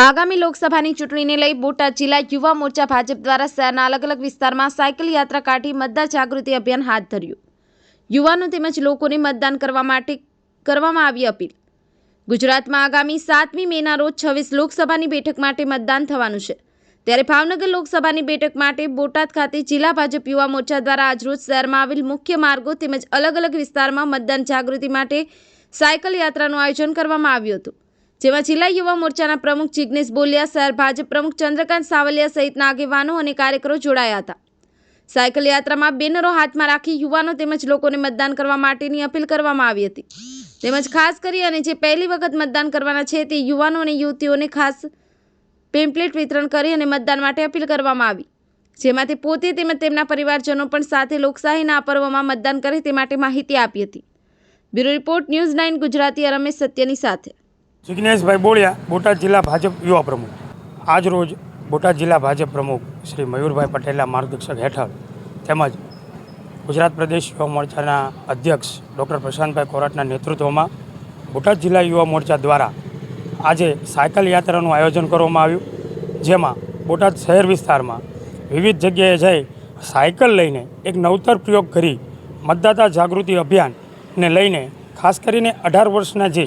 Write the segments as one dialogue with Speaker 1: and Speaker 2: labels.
Speaker 1: આગામી લોકસભાની ચૂંટણીને લઈ બોટાદ જિલ્લા યુવા મોરચા ભાજપ દ્વારા શહેરના અલગ અલગ વિસ્તારમાં સાયકલ યાત્રા કાઢી મતદાર જાગૃતિ અભિયાન હાથ ધર્યું. યુવાનો તેમજ લોકોને મતદાન કરવા માટે કરવામાં આવી અપીલ. ગુજરાતમાં આગામી સાતમી મેના રોજ છવ્વીસ લોકસભાની બેઠક માટે મતદાન થવાનું છે. ત્યારે ભાવનગર લોકસભાની બેઠક માટે બોટાદ ખાતે જિલ્લા ભાજપ યુવા મોરચા દ્વારા આજરોજ શહેરમાં આવેલ મુખ્ય માર્ગો તેમજ અલગ અલગ વિસ્તારમાં મતદાન જાગૃતિ માટે સાયકલ યાત્રાનું આયોજન કરવામાં આવ્યું હતું. જેમાં જિલ્લા યુવા મોરચાના પ્રમુખ જિજ્ઞેશ બોલિયા સર ભાજપ પ્રમુખ ચંદ્રકાંત સાવલિયા સહિતના આગેવાનો અને કાર્યકરો જોડાયા હતા. સાયકલ યાત્રામાં બેનરો હાથમાં રાખી યુવાનો તેમજ લોકોને મતદાન કરવા માટેની અપીલ કરવામાં આવી હતી. તેમજ ખાસ કરી અને જે પહેલી વખત મતદાન કરવાના છે તે યુવાનો અને યુવતીઓને ખાસ પેમ્પલેટ વિતરણ કરી અને મતદાન માટે અપીલ કરવામાં આવી. જેમાંથી પોતે તેમજ તેમના પરિવારજનો પણ સાથે લોકશાહીના પર્વમાં મતદાન કરે તે માટે માહિતી આપી હતી. Bureau report news nine Gujarati Ramesh સત્યની સાથે.
Speaker 2: જિજ્ઞેશભાઈ બોળિયા, બોટાદ જિલ્લા ભાજપ યુવા પ્રમુખ. આજ રોજ બોટાદ જિલ્લા ભાજપ પ્રમુખ શ્રી મયુરભાઈ પટેલના માર્ગદર્શક હેઠળ તેમજ ગુજરાત પ્રદેશ યુવા મોરચાના અધ્યક્ષ ડૉક્ટર પ્રશાંતભાઈ કોરાટના નેતૃત્વમાં બોટાદ જિલ્લા યુવા મોરચા દ્વારા આજે સાયકલ યાત્રાનું આયોજન કરવામાં આવ્યું. જેમાં બોટાદ શહેર વિસ્તારમાં વિવિધ જગ્યાએ જઈ સાયકલ લઈને એક નવતર પ્રયોગ કરી મતદાતા જાગૃતિ અભિયાનને લઈને ખાસ કરીને અઢાર વર્ષના જે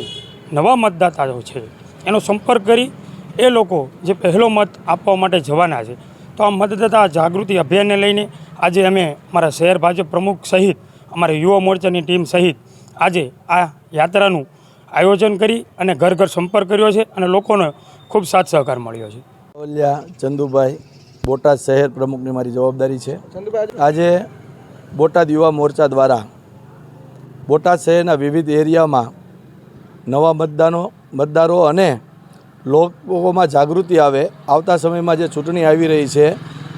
Speaker 2: નવા મતદાતાઓ છે. એનો સંપર્ક કરી એ લોકો જે પહેલો મત આપવા માટે જવાના છે. તો આ મતદાતા જાગૃતિ અભિયાનને લઈને આજે અમે અમારા શહેર ભાજપ પ્રમુખ સહિત અમારા યુવા મોરચાની ટીમ સહિત આજે આ યાત્રાનું આયોજન કરી અને ઘર ઘર સંપર્ક કર્યો છે અને લોકોનો ખૂબ સાથ સહકાર મળ્યો છે.
Speaker 3: ઓલિયા ચંદુભાઈ, બોટાદ શહેર પ્રમુખની મારી જવાબદારી છે. આજે બોટાદ યુવા મોરચા દ્વારા બોટાદ શહેરના વિવિધ એરિયામાં નવા મતદાનો, મતદારો અને લોકોમાં જાગૃતિ આવે આવતા સમયમાં જે ચૂંટણી આવી રહી છે,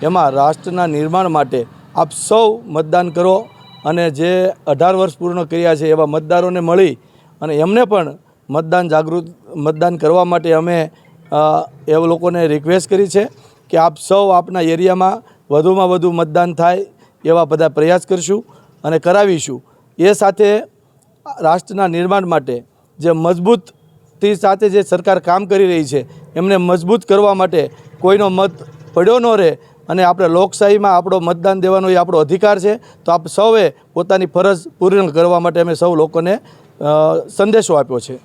Speaker 3: એમાં રાષ્ટ્રના નિર્માણ માટે આપ સૌ મતદાન કરો અને જે અઢાર વર્ષ પૂર્ણ કર્યા છે એવા મતદારોને મળી અને એમને પણ મતદાન જાગૃત, મતદાન કરવા માટે અમે એ લોકોને રિક્વેસ્ટ કરી છે કે આપ સૌ આપના એરિયામાં વધુમાં વધુ મતદાન થાય એવા બધા પ્રયાસ કરશું અને કરાવીશું. એ સાથે રાષ્ટ્રના નિર્માણ માટે જે મજબૂતથી સાથે જે સરકાર કામ કરી રહી છે, એમને મજબૂત કરવા માટે કોઈનો મત પડ્યો ન રહે અને આપણે લોકશાહીમાં આપણો મતદાન દેવાનો એ આપણો અધિકાર છે, તો આપ સૌએ પોતાની ફરજ પૂર્ણ કરવા માટે અમે સૌ લોકોને સંદેશો આપ્યો છે.